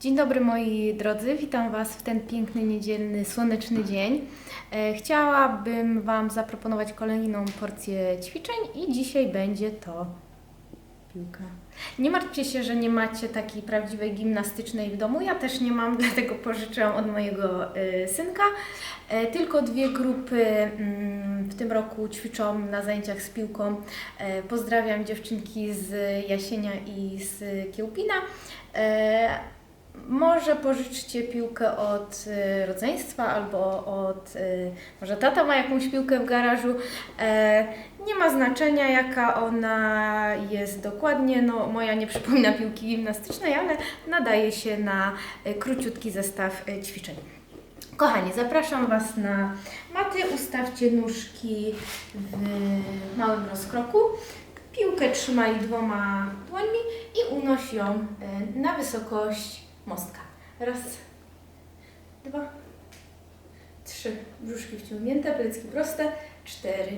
Dzień dobry moi drodzy, witam Was w ten piękny, niedzielny, słoneczny dzień. E, Chciałabym Wam zaproponować kolejną porcję ćwiczeń i dzisiaj będzie to piłka. Nie martwcie się, że nie macie takiej prawdziwej gimnastycznej w domu. Ja też nie mam, dlatego pożyczyłam od mojego e, synka. E, Tylko dwie grupy mm, w tym roku ćwiczą na zajęciach z piłką. Pozdrawiam dziewczynki z Jasienia i z Kiełpina. Może pożyczcie piłkę od y, rodzeństwa albo od. Y, może tata ma jakąś piłkę w garażu. E, nie ma znaczenia, jaka ona jest dokładnie. No, moja nie przypomina piłki gimnastycznej, ale nadaje się na y, króciutki zestaw ćwiczeń. Kochani, zapraszam Was na maty. Ustawcie nóżki w małym rozkroku. Piłkę trzymaj dwoma dłońmi i unoś ją na wysokość mostka. Raz, dwa, trzy. Brzuszki wciągnięte, plecki proste. Cztery,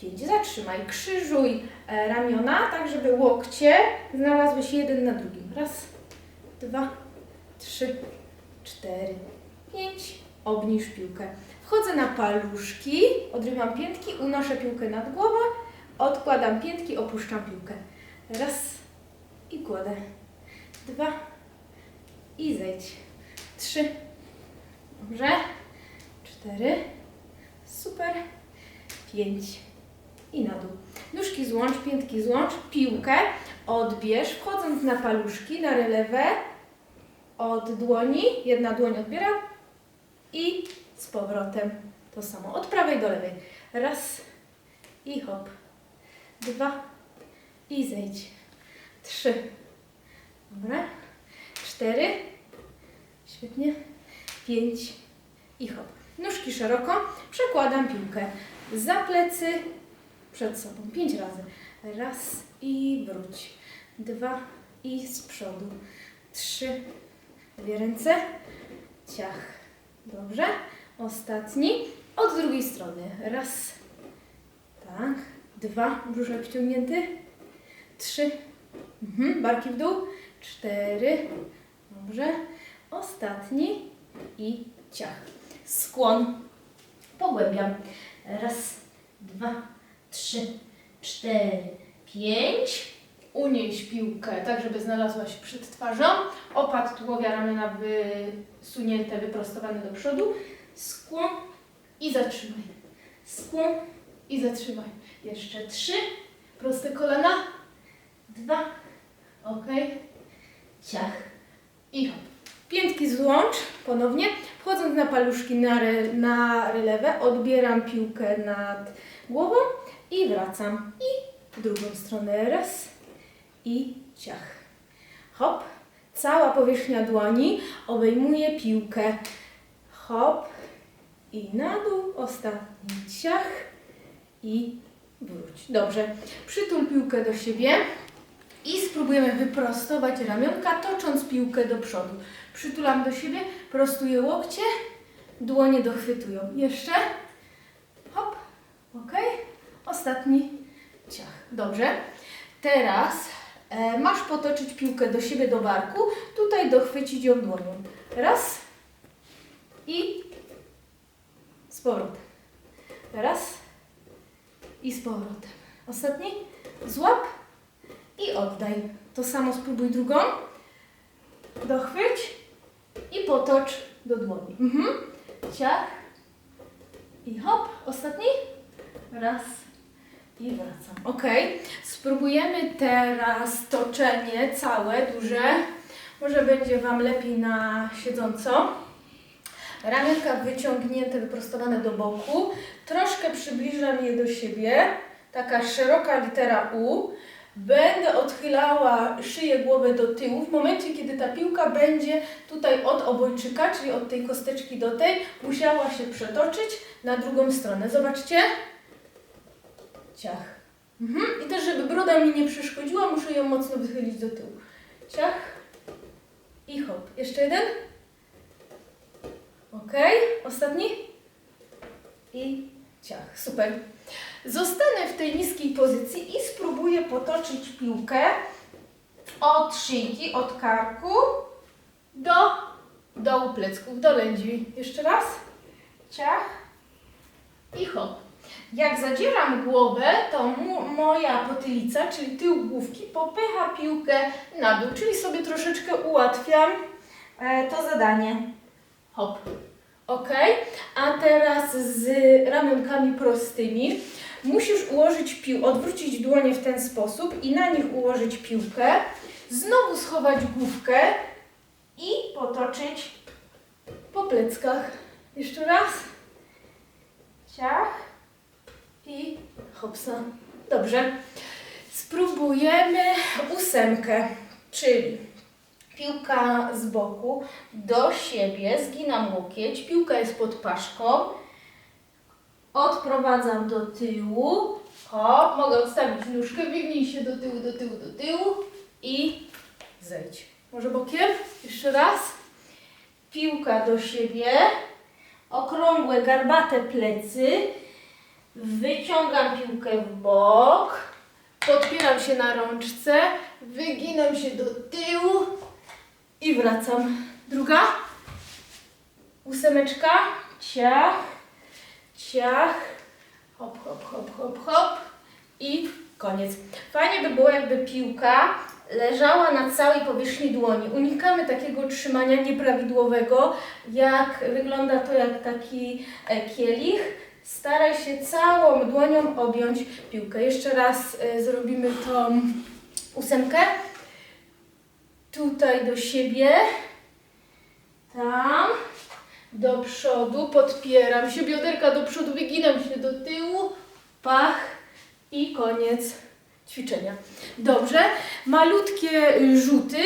pięć. Zatrzymaj. Krzyżuj e, ramiona, tak żeby łokcie znalazły się jeden na drugim. Raz, dwa, trzy, cztery, pięć. Obniż piłkę. Wchodzę na paluszki, odrywam piętki, unoszę piłkę nad głowę, odkładam piętki, opuszczam piłkę. Raz i kładę. Dwa, i zejdź. Trzy. Dobrze. Cztery. Super. Pięć. I na dół. Nóżki złącz, piętki złącz, piłkę odbierz, wchodząc na paluszki, na relewę, od dłoni, jedna dłoń odbiera i z powrotem to samo, od prawej do lewej. Raz i hop. Dwa i zejdź. Trzy. Dobra cztery, świetnie, pięć. I hop. Nóżki szeroko, przekładam piłkę za plecy, przed sobą, pięć razy. Raz i wróć, dwa i z przodu, trzy, dwie ręce, ciach. Dobrze, ostatni, od drugiej strony. Raz, tak, dwa, brzuszek wciągnięty, trzy, mhm, barki w dół, cztery, Dobrze. Ostatni i ciach. Skłon. Pogłębiam. Raz, dwa, trzy, cztery, pięć. Unieś piłkę tak, żeby znalazła się przed twarzą. Opad tułowia, ramiona wysunięte, wyprostowane do przodu. Skłon i zatrzymaj. Skłon i zatrzymaj. Jeszcze trzy. Proste kolana. Dwa. Ok. Ciach i hop. Piętki złącz ponownie, wchodząc na paluszki na, re, na relewę, odbieram piłkę nad głową i wracam. I drugą stronę raz i ciach. Hop. Cała powierzchnia dłoni obejmuje piłkę. Hop i na dół. Ostatni ciach i wróć. Dobrze. Przytul piłkę do siebie. I spróbujemy wyprostować ramionka, tocząc piłkę do przodu. Przytulam do siebie, prostuję łokcie, dłonie dochwytują. Jeszcze. Hop. Ok. Ostatni ciach. Dobrze. Teraz e, masz potoczyć piłkę do siebie, do barku. Tutaj dochwycić ją dłonią. Raz. I z powrotem. Raz. I z powrotem. Ostatni. Złap i oddaj. To samo spróbuj drugą. Dochwyć i potocz do dłoni. Mhm. Ciach i hop. Ostatni. Raz i wracam. Ok. Spróbujemy teraz toczenie całe, duże. Może będzie Wam lepiej na siedząco. Ramionka wyciągnięte, wyprostowane do boku. Troszkę przybliżam je do siebie. Taka szeroka litera U. Będę odchylała szyję, głowę do tyłu. W momencie, kiedy ta piłka będzie tutaj od obojczyka, czyli od tej kosteczki do tej, musiała się przetoczyć na drugą stronę. Zobaczcie. Ciach. Mhm. I też, żeby broda mi nie przeszkodziła, muszę ją mocno wychylić do tyłu. Ciach. I hop. Jeszcze jeden. Ok. Ostatni. I ciach. Super. Zostanę w tej niskiej pozycji i spróbuję potoczyć piłkę od szyjki, od karku dołu plecków, do lędźwi. Jeszcze raz. Ciach. I hop. Jak zadzieram głowę, to moja potylica, czyli tył główki, popycha piłkę na dół, czyli sobie troszeczkę ułatwiam e, to zadanie. Hop. Ok. A teraz z ramionkami prostymi. Musisz ułożyć pił, odwrócić dłonie w ten sposób i na nich ułożyć piłkę. Znowu schować główkę i potoczyć po pleckach. Jeszcze raz. Ciach i hopsa. Dobrze. Spróbujemy ósemkę, czyli piłka z boku do siebie, zginam łokieć, piłka jest pod paszką, odprowadzam do tyłu, hop, mogę odstawić nóżkę, biegnij się do tyłu, do tyłu, do tyłu i zejdź. Może bokiem? Jeszcze raz. Piłka do siebie, okrągłe, garbate plecy, wyciągam piłkę w bok, podpieram się na rączce, wyginam się do tyłu i wracam. Druga. Ósemeczka. Ciach, ciach, hop, hop, hop, hop, hop i koniec. Fajnie by było, jakby piłka leżała na całej powierzchni dłoni. Unikamy takiego trzymania nieprawidłowego, jak wygląda to jak taki e, kielich. Staraj się całą dłonią objąć piłkę. Jeszcze raz e, zrobimy tą ósemkę. Tutaj do siebie. Tam. Do przodu. Podpieram się. Bioderka do przodu. Wyginam się do tyłu. Pach. I koniec ćwiczenia. Dobrze. Malutkie rzuty.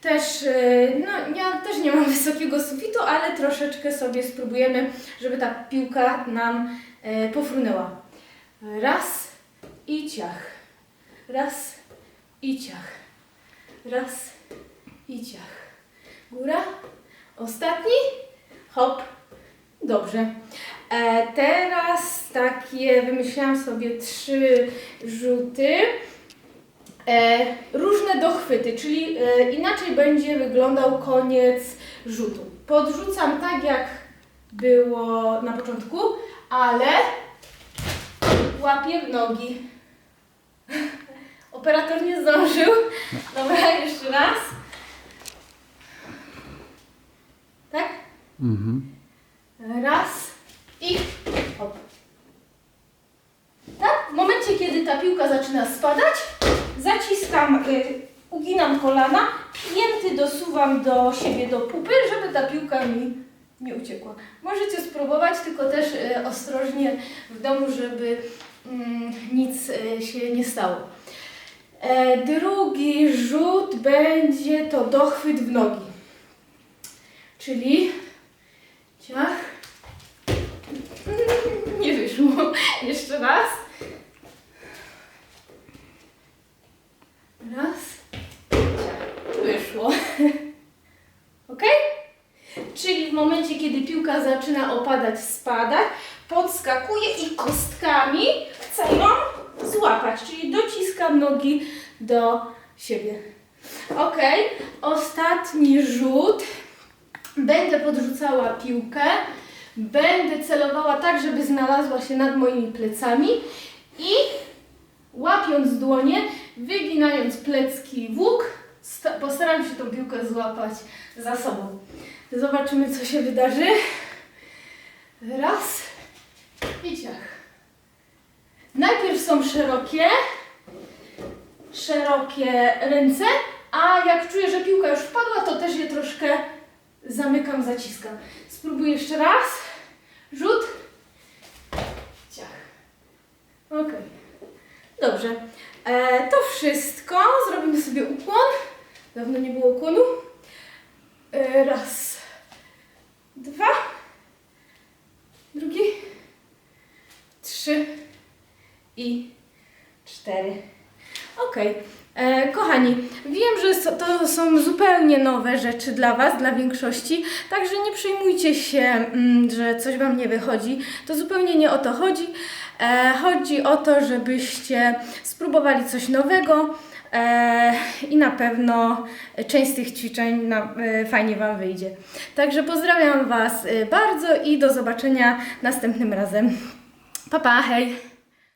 Też, y, no ja też nie mam wysokiego sufitu, ale troszeczkę sobie spróbujemy, żeby ta piłka nam e, pofrunęła. Raz i ciach. Raz i ciach. Raz i ciach. Góra. Ostatni. Hop. Dobrze. E, teraz takie, wymyślałam sobie trzy rzuty. E, różne dochwyty, czyli e, inaczej będzie wyglądał koniec rzutu. Podrzucam tak, jak było na początku, ale łapię w nogi. Operator nie zdążył. Dobra, jeszcze raz. Tak? Mhm. Raz i hop. Tak? W momencie, kiedy ta piłka zaczyna spadać, zaciskam, y, uginam kolana, pięty dosuwam do siebie, do pupy, żeby ta piłka mi nie uciekła. Możecie spróbować, tylko też y, ostrożnie w domu, żeby mm, nic y, się nie stało. E, drugi rzut będzie to dochwyt w nogi. Czyli ciach. Nie wyszło. Jeszcze raz. Raz. Ciach. Wyszło. Ok? Czyli w momencie, kiedy piłka zaczyna opadać, spadać, podskakuję i kostkami chcę ją złapać, czyli dociskam nogi do siebie. Ok, ostatni rzut. Będę podrzucała piłkę, będę celowała tak, żeby znalazła się nad moimi plecami i łapiąc dłonie, wyginając plecki w łuk, sta- postaram się tą piłkę złapać za sobą. Zobaczymy, co się wydarzy. Raz i ciach. Najpierw są szerokie, szerokie ręce, a jak czuję, że piłka już wpadła, to też je troszkę zamykam, zaciskam. Spróbuję jeszcze raz. Rzut. Ciach. Ok. Dobrze. E, to wszystko. Zrobimy sobie ukłon. Dawno nie było ukłonu. E, raz. Dwa. Drugi. Trzy. I cztery. Okej. E, Kochani, wiem, że to są zupełnie nowe rzeczy dla Was, dla większości, także nie przejmujcie się, mm, że coś Wam nie wychodzi. To zupełnie nie o to chodzi. E, chodzi o to, żebyście spróbowali coś nowego, e, i na pewno część z tych ćwiczeń e, fajnie Wam wyjdzie. Także pozdrawiam Was bardzo i do zobaczenia następnym razem. Pa, pa, hej!